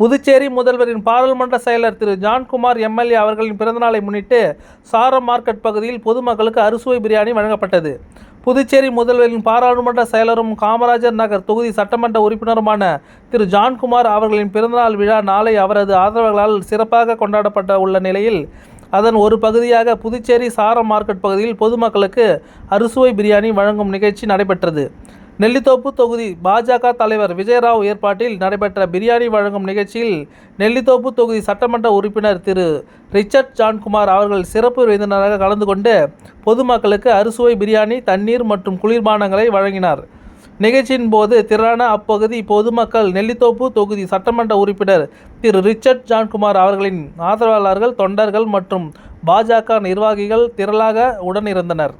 புதுச்சேரி முதல்வரின் பாராளுமன்ற செயலர் திரு ஜான்குமார் எம்எல்ஏ அவர்களின் பிறந்தநாளை முன்னிட்டு சாரம் மார்க்கெட் பகுதியில் பொதுமக்களுக்கு அறுசுவை பிரியாணி வழங்கப்பட்டது. புதுச்சேரி முதல்வரின் பாராளுமன்ற செயலரும் காமராஜர் நகர் தொகுதி சட்டமன்ற உறுப்பினருமான திரு ஜான்குமார் அவர்களின் பிறந்தநாள் விழா நாளை அவரது ஆதரவர்களால் சிறப்பாக கொண்டாடப்பட உள்ள நிலையில் அதன் ஒரு பகுதியாக புதுச்சேரி சாரம் மார்க்கெட் பகுதியில் பொதுமக்களுக்கு அறுசுவை பிரியாணி வழங்கும் நிகழ்ச்சி நடைபெற்றது. நெல்லித்தோப்பு தொகுதி பாஜக தலைவர் விஜயராவ் ஏற்பாட்டில் நடைபெற்ற பிரியாணி வழங்கும் நிகழ்ச்சியில் நெல்லித்தோப்பு தொகுதி சட்டமன்ற உறுப்பினர் திரு ரிச்சர்ட் ஜான்குமார் அவர்கள் சிறப்பு விருந்தினராக கலந்து கொண்டு பொதுமக்களுக்கு அறுசுவை பிரியாணி தண்ணீர் மற்றும் குளிர்பானங்களை வழங்கினார். நிகழ்ச்சியின் போது திரளான அப்பகுதி பொதுமக்கள் நெல்லித்தோப்பு தொகுதி சட்டமன்ற உறுப்பினர் திரு ரிச்சர்ட் ஜான்குமார் அவர்களின் ஆதரவாளர்கள் தொண்டர்கள் மற்றும் பாஜக நிர்வாகிகள் திரளாக உடனிருந்தனர்.